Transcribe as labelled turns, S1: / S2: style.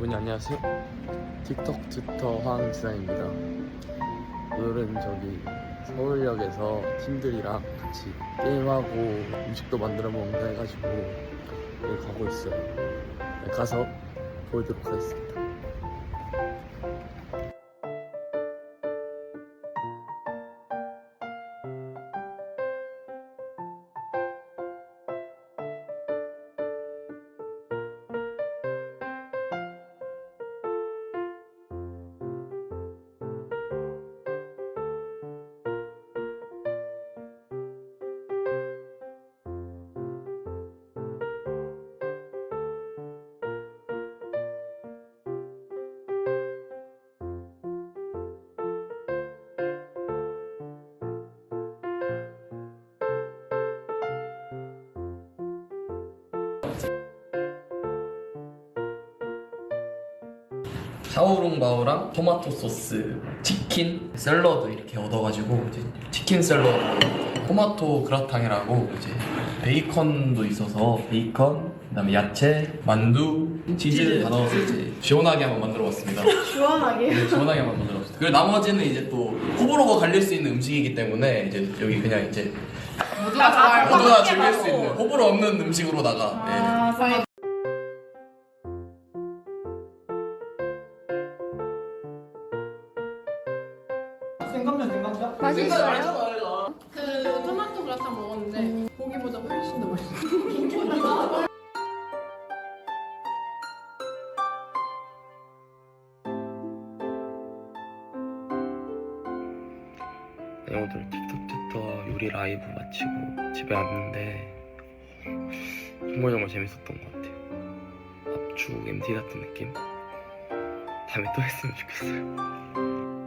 S1: 여러분 안녕하세요. 틱톡 튜터 황지상입니다. 오늘은 저기 서울역에서 팀들이랑 같이 게임하고 음식도 만들어 먹는다 해가지고 여기 가고 있어요. 네, 가서 보여드리도록 하겠습니다.
S2: 샤오롱바오랑 토마토 소스, 치킨, 샐러드 이렇게 얻어가지고 이제 치킨 샐러드, 토마토 그라탕이라고 이제 베이컨도 있어서 베이컨, 그다음에 야채, 만두, 치즈 다 넣어서 이제 시원하게 한번 만들어봤습니다.
S3: 시원하게.
S2: 네, 시원하게 한번 만들어봤습니다. 그리고 나머지는 이제 또 호불호가 갈릴 수 있는 음식이기 때문에 이제 여기 그냥 이제
S3: 모두가 좋아할
S2: 모두가 즐길 수 있는 호불호 없는 음식으로다가 네.
S3: 아,
S4: 생감면 생감면?
S3: 맛있어요? 그 토마토 그라탕 먹었는데 고기보다 훨씬 더 맛있어.
S1: 네, 오늘 틱톡 튜터 요리 라이브 마치고 집에 왔는데 정말 정말 재밌었던 것 같아요. 압축 MT 같은 느낌? 다음에 또 했으면 좋겠어요.